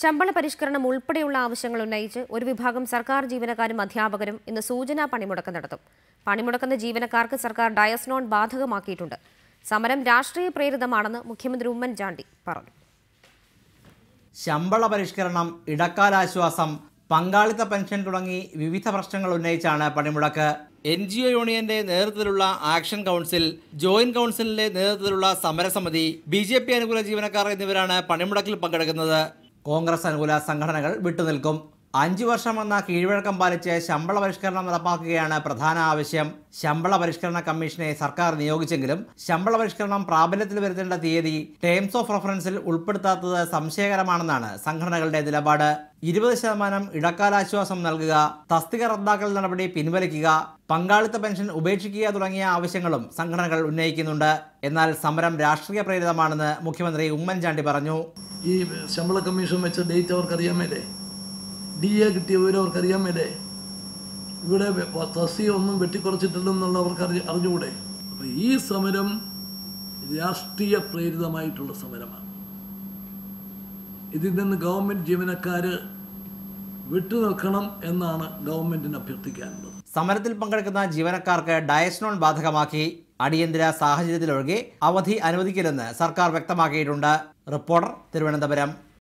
ശമ്പള പരിഷ്കരണം ഉൾപ്പെടെയുള്ള ആവശ്യങ്ങൾ ഉന്നയിച്ച് ഒരു വിഭാഗം സർക്കാർ ജീവനക്കാരും അധ്യാപകരും ഇന്ന് സൂചനാ പണിമുടക്കം നടത്തും. പണിമുടക്കുന്ന ജീവനക്കാർക്ക് സർക്കാർ ഡയസ്നോൺ ബാധകമാക്കിയിട്ടുണ്ട്. സമരം രാഷ്ട്രീയ പ്രേരിതമാണെന്ന് മുഖ്യമന്ത്രി ഉമ്മൻചാണ്ടി പറഞ്ഞു. ശമ്പള പരിഷ്കരണം ഇടക്കാലാശ്വാസം പങ്കാളിത്ത പെൻഷൻ തുടങ്ങി വിവിധ പ്രശ്നങ്ങൾ ഉന്നയിച്ചാണ് പണിമുടക്ക്. എൻ ജി ഒ യൂണിയന്റെ നേതൃത്വത്തിലുള്ള ആക്ഷൻ കൗൺസിൽ ജോയിന്റ് കൗൺസിലിന്റെ നേതൃത്വത്തിലുള്ള സമരസമിതി ബി ജെ പി അനുകൂല ജീവനക്കാർ എന്നിവരാണ് പണിമുടക്കിൽ പങ്കെടുക്കുന്നത്. കോൺഗ്രസ് അനുകൂല സംഘടനകൾ വിട്ടുനിൽക്കും. അഞ്ചു വർഷം എന്ന കീഴ്വഴക്കം പാലിച്ച് ശമ്പള പരിഷ്കരണം നടപ്പാക്കുകയാണ് പ്രധാന ആവശ്യം. ശമ്പള പരിഷ്കരണ കമ്മീഷനെ സർക്കാർ നിയോഗിച്ചെങ്കിലും ശമ്പള പരിഷ്കരണം പ്രാബല്യത്തിൽ വരുത്തേണ്ട തീയതി ടേംസ് ഓഫ് റഫറൻസിൽ ഉൾപ്പെടുത്താത്തത് സംശയകരമാണെന്നാണ് സംഘടനകളുടെ നിലപാട്. ഇരുപത് ശതമാനം ഇടക്കാലാശ്വാസം നൽകുക തസ്തിക റദ്ദാക്കൽ നടപടി പിൻവലിക്കുക പങ്കാളിത്ത പെൻഷൻ ഉപേക്ഷിക്കുക തുടങ്ങിയ ആവശ്യങ്ങളും സംഘടനകൾ ഉന്നയിക്കുന്നുണ്ട്. എന്നാൽ സമരം രാഷ്ട്രീയ പ്രേരിതമാണെന്ന് മുഖ്യമന്ത്രി ഉമ്മൻചാണ്ടി പറഞ്ഞു. ഈ ശമ്പള കമ്മീഷൻ വെച്ച ഡേറ്റ് അവർക്കറിയാൻ മേലേ ഡി എ കിട്ടിയ വിവരം അവർക്കറിയാൻ മേലേ ഇവിടെ തസ്തി ഒന്നും വെട്ടിക്കുറച്ചിട്ടില്ലെന്നുള്ള അവർക്ക് അറിയ അറിഞ്ഞുകൂടെ? അപ്പം ഈ സമരം രാഷ്ട്രീയ പ്രേരിതമായിട്ടുള്ള സമരമാണ്. ഇതിൽ നിന്ന് ഗവൺമെന്റ് ജീവനക്കാർ വിട്ടുനിൽക്കണം എന്നാണ് ഗവൺമെന്റിന് അഭ്യർത്ഥിക്കാനുള്ളത്. സമരത്തിൽ പങ്കെടുക്കുന്ന ജീവനക്കാർക്ക് ഡയസ്നോൺ ബാധകമാക്കി. അടിയന്തര സാഹചര്യത്തിലൊഴികെ അവധി അനുവദിക്കില്ലെന്ന് സർക്കാർ വ്യക്തമാക്കിയിട്ടുണ്ട്. റിപ്പോർട്ടർ തിരുവനന്തപുരം.